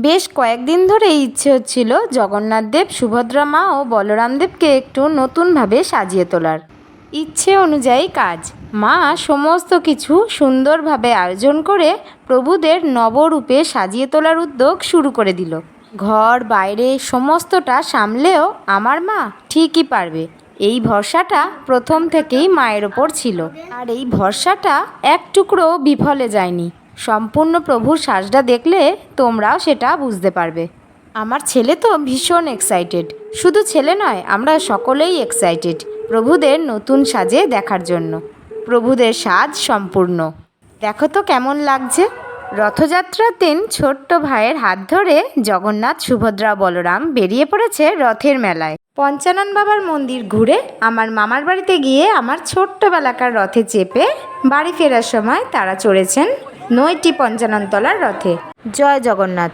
বেশ কয়েকদিন ধরে ইচ্ছে হচ্ছিল জগন্নাথদেব সুভদ্রা মা ও বলরামদেবকে একটু নতুনভাবে সাজিয়ে তোলার। ইচ্ছে অনুযায়ী কাজ। মা সমস্ত কিছু সুন্দরভাবে আয়োজন করে প্রভুদের নবরূপে সাজিয়ে তোলার উদ্যোগ শুরু করে দিল। ঘর, বাইরে সমস্তটা সামলেও আমার মা ঠিকই পারবে। এই ভরসাটা প্রথম থেকেই মায়ের ওপর ছিল। আর এই ভরসাটা এক টুকরো বিফলে যায়নি। সম্পূর্ণ প্রভুর সাজটা দেখলে তোমরাও সেটা বুঝতে পারবে। আমার ছেলে তো ভীষণ এক্সাইটেড শুধু ছেলে নয়, আমরা সকলেই এক্সাইটেড প্রভুদের নতুন সাজে দেখার জন্য। প্রভুদের সাজ সম্পূর্ণ। দেখো তো কেমন লাগছে। রথযাত্রার দিন ছোট্ট ভাইয়ের হাত ধরে জগন্নাথ, সুভদ্রা, বলরাম বেরিয়ে পড়েছে রথের মেলায়। পঞ্চানন বাবার মন্দির ঘুরে আমার মামার বাড়িতে গিয়ে আমার ছোট্টবেলাকার রথে চেপে বাড়ি ফেরার সময় তারা চড়েছেন নয়টি পঞ্চানন তলার রথে। জয় জগন্নাথ।